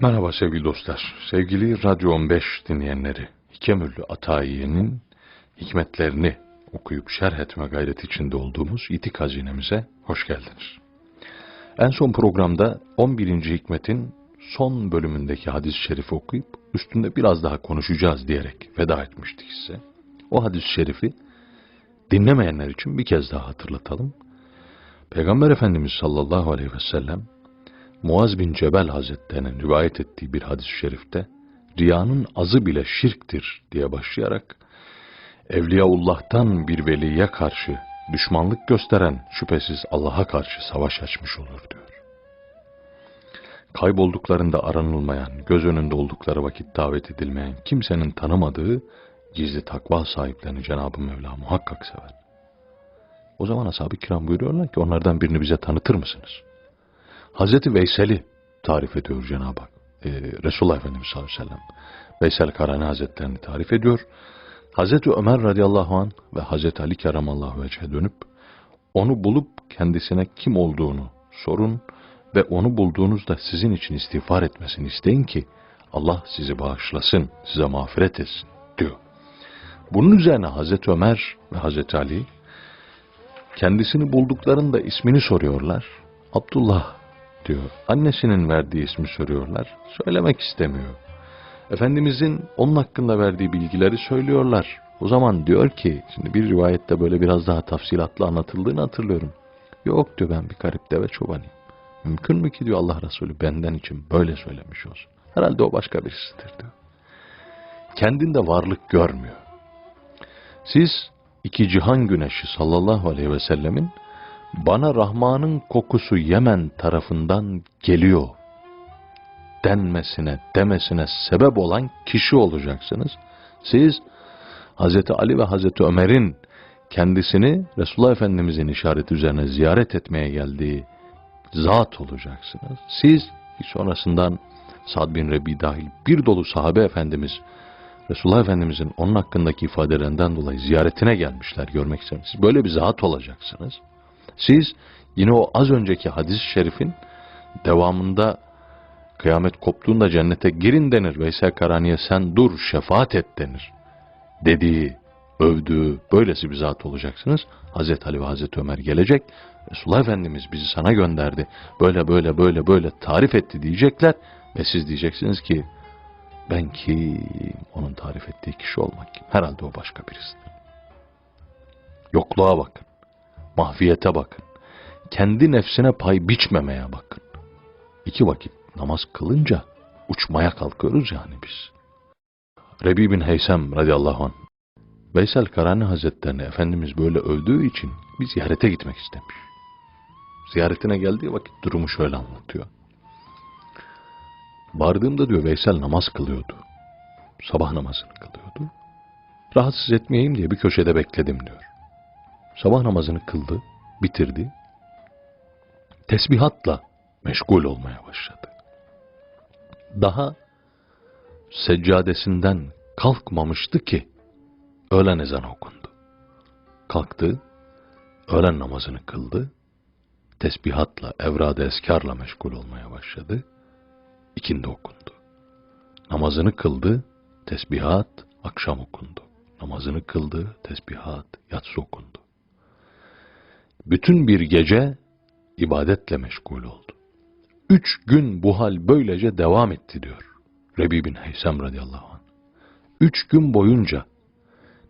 Merhaba sevgili dostlar. Sevgili Radyo 15 dinleyenleri. Hikemüllü Atayiye'nin hikmetlerini okuyup şerh etme gayreti içinde olduğumuz itik hazinemize hoş geldiniz. En son programda 11. hikmetin son bölümündeki hadis-i şerifi okuyup üstünde biraz daha konuşacağız diyerek veda etmiştik size. O hadis-i şerifi dinlemeyenler için bir kez daha hatırlatalım. Peygamber Efendimiz sallallahu aleyhi ve sellem Muaz bin Cebel Hazretleri'nin rivayet ettiği bir hadis-i şerifte riyanın azı bile şirktir diye başlayarak Evliyaullah'tan bir veliye karşı düşmanlık gösteren şüphesiz Allah'a karşı savaş açmış olur diyor. Kaybolduklarında aranılmayan, göz önünde oldukları vakit davet edilmeyen kimsenin tanımadığı gizli takva sahiplerini Cenab-ı Mevla muhakkak sever. O zaman ashab-ı kiram buyuruyorlar ki onlardan birini bize tanıtır mısınız? Hazreti Veysel'i tarif ediyor Cenab-ı Hak. Ee, Resulullah Efendimiz sallallahu aleyhi ve sellem. Veysel Karani Hazretlerini tarif ediyor. Hazreti Ömer radıyallahu an ve Hazreti Ali keramallahu vecehe dönüp onu bulup kendisine kim olduğunu sorun ve onu bulduğunuzda sizin için istiğfar etmesini isteyin ki Allah sizi bağışlasın, size mağfiret etsin diyor. Bunun üzerine Hazreti Ömer ve Hazreti Ali kendisini bulduklarında ismini soruyorlar. Abdullah diyor. Annesinin verdiği ismi soruyorlar. Söylemek istemiyor. Efendimizin onun hakkında verdiği bilgileri söylüyorlar. O zaman diyor ki, şimdi bir rivayette böyle biraz daha tafsilatlı anlatıldığını hatırlıyorum. Yok diyor ben bir garip deve çobanıyım. Mümkün mü ki diyor Allah Resulü benden için böyle söylemiş olsun. Herhalde o başka birisidir diyor. Kendinde varlık görmüyor. Siz iki cihan güneşi sallallahu aleyhi ve sellemin bana Rahman'ın kokusu Yemen tarafından geliyor denmesine, demesine sebep olan kişi olacaksınız. Siz Hazreti Ali ve Hazreti Ömer'in kendisini Resulullah Efendimizin işareti üzerine ziyaret etmeye geldiği zat olacaksınız. Siz sonrasından Sad bin Rebi dahil bir dolu sahabe efendimiz Resulullah Efendimizin onun hakkındaki ifadelerinden dolayı ziyaretine gelmişler görmek. Siz böyle bir zat olacaksınız. Siz yine o az önceki hadis-i şerifin devamında kıyamet koptuğunda cennete girin denir. Veysel Karani'ye sen dur şefaat et denir. Dediği, övdüğü böylesi bir zat olacaksınız. Hazreti Ali ve Hazreti Ömer gelecek. Resulullah Efendimiz bizi sana gönderdi. Böyle böyle böyle böyle tarif etti diyecekler. Ve siz diyeceksiniz ki ben kim? Onun tarif ettiği kişi olmak kim? Herhalde o başka birisidir. Yokluğa bakın. Mahfiyete bakın. Kendi nefsine pay biçmemeye bakın. İki vakit namaz kılınca uçmaya kalkıyoruz yani biz. Rebi bin Heysem radıyallahu anh Veysel Karani Hazretlerini Efendimiz böyle öldüğü için bir ziyarete gitmek istemiş. Ziyaretine geldiği vakit durumu şöyle anlatıyor. Vardığımda diyor Veysel namaz kılıyordu. Sabah namazını kılıyordu. Rahatsız etmeyeyim diye bir köşede bekledim diyor. Sabah namazını kıldı, bitirdi. Tesbihatla meşgul olmaya başladı. Daha seccadesinden kalkmamıştı ki öğlen ezanı okundu. Kalktı, öğlen namazını kıldı, tesbihatla, evrad eskarla meşgul olmaya başladı. İkindi okundu. Namazını kıldı, tesbihat, akşam okundu. Namazını kıldı, tesbihat, yatsı okundu. Bütün bir gece ibadetle meşgul oldu. Üç gün bu hal böylece devam etti diyor. Rebi bin Heysem radıyallahu anh. Üç gün boyunca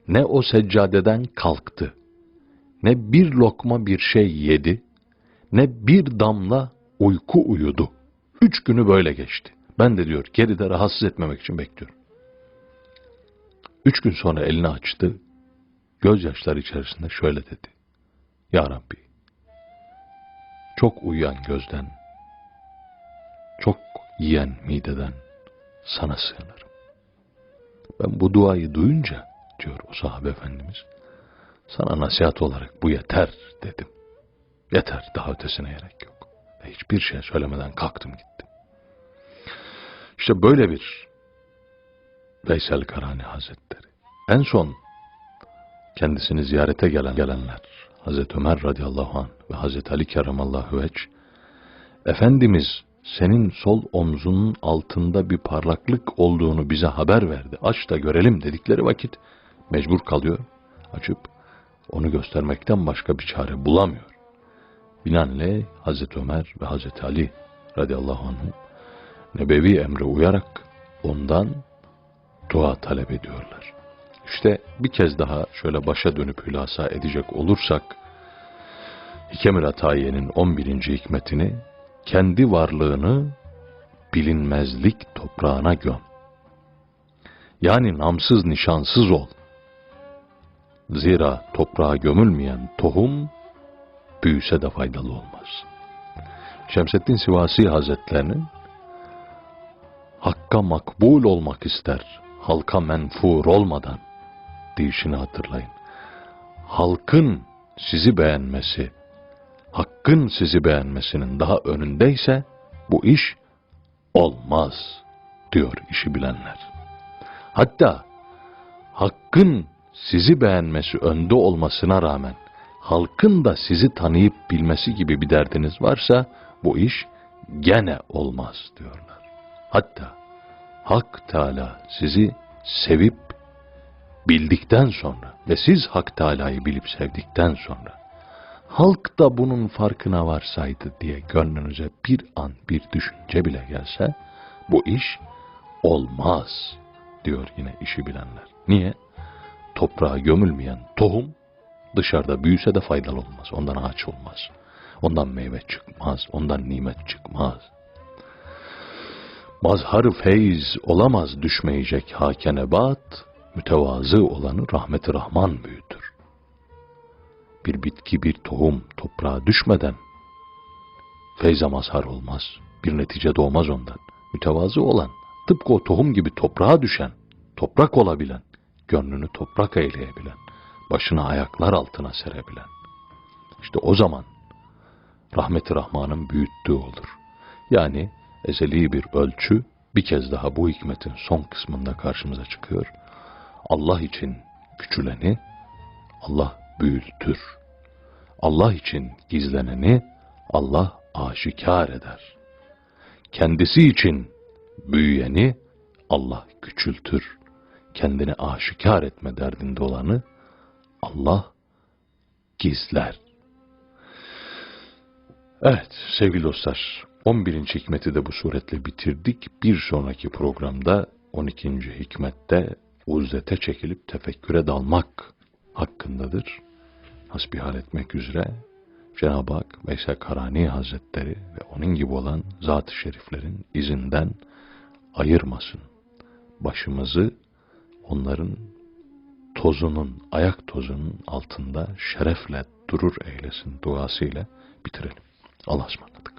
ne o seccadeden kalktı, ne bir lokma bir şey yedi, ne bir damla uyku uyudu. Üç günü böyle geçti. Ben de diyor geride rahatsız etmemek için bekliyorum. Üç gün sonra elini açtı, gözyaşları içerisinde şöyle dedi. Ya Rabbi, çok uyuyan gözden, çok yiyen mideden sana sığınırım. Ben bu duayı duyunca, diyor o sahabe efendimiz, sana nasihat olarak bu yeter dedim. Yeter, daha ötesine gerek yok. Hiçbir şey söylemeden kalktım gittim. İşte böyle bir Veysel Karani Hazretleri. En son kendisini ziyarete gelen gelenler, Hazreti Ömer radıyallahu anh ve Hazreti Ali keremallahu veç, Efendimiz senin sol omzunun altında bir parlaklık olduğunu bize haber verdi. Aç da görelim dedikleri vakit mecbur kalıyor. Açıp onu göstermekten başka bir çare bulamıyor. Binaenaleyh Hazreti Ömer ve Hazreti Ali radıyallahu anh'ın nebevi emre uyarak ondan dua talep ediyorlar. İşte bir kez daha şöyle başa dönüp hülasa edecek olursak, Hikemül Atayiye'nin 11. hikmetini kendi varlığını bilinmezlik toprağına göm. Yani namsız nişansız ol. Zira toprağa gömülmeyen tohum büyüse de faydalı olmaz. Şemseddin Sivasi Hazretlerinin Hakka makbul olmak ister, halka menfur olmadan deyişini hatırlayın. Halkın sizi beğenmesi, hakkın sizi beğenmesinin daha önündeyse bu iş olmaz diyor işi bilenler. Hatta hakkın sizi beğenmesi önde olmasına rağmen halkın da sizi tanıyıp bilmesi gibi bir derdiniz varsa bu iş gene olmaz diyorlar. Hatta Hak Teala sizi sevip bildikten sonra ve siz Hak Teala'yı bilip sevdikten sonra halk da bunun farkına varsaydı diye gönlünüze bir an bir düşünce bile gelse bu iş olmaz diyor yine işi bilenler. Niye? Toprağa gömülmeyen tohum dışarıda büyüse de faydalı olmaz. Ondan ağaç olmaz. Ondan meyve çıkmaz. Ondan nimet çıkmaz. Mazhar feyz olamaz düşmeyecek hake nebat, mütevazı olanı rahmeti rahman büyütür. Bir bitki bir tohum toprağa düşmeden feyze mazhar olmaz. Bir netice doğmaz ondan. Mütevazı olan, tıpkı o tohum gibi toprağa düşen, toprak olabilen, gönlünü toprak eyleyebilen, başını ayaklar altına serebilen. İşte o zaman rahmeti rahmanın büyüttüğü olur. Yani ezeli bir ölçü bir kez daha bu hikmetin son kısmında karşımıza çıkıyor. Allah için küçüleni Allah büyütür. Allah için gizleneni Allah aşikar eder. Kendisi için büyüyeni Allah küçültür. Kendini aşikar etme derdinde olanı Allah gizler. Evet sevgili dostlar 11. hikmeti de bu suretle bitirdik. Bir sonraki programda 12. hikmette uzzete çekilip tefekküre dalmak hakkındadır. Hasbihal etmek üzere Cenab-ı Hak Veysel Karani Hazretleri ve onun gibi olan zat-ı şeriflerin izinden ayırmasın. Başımızı onların tozunun, ayak tozunun altında şerefle durur eylesin duasıyla bitirelim. Allah'a ısmarladık.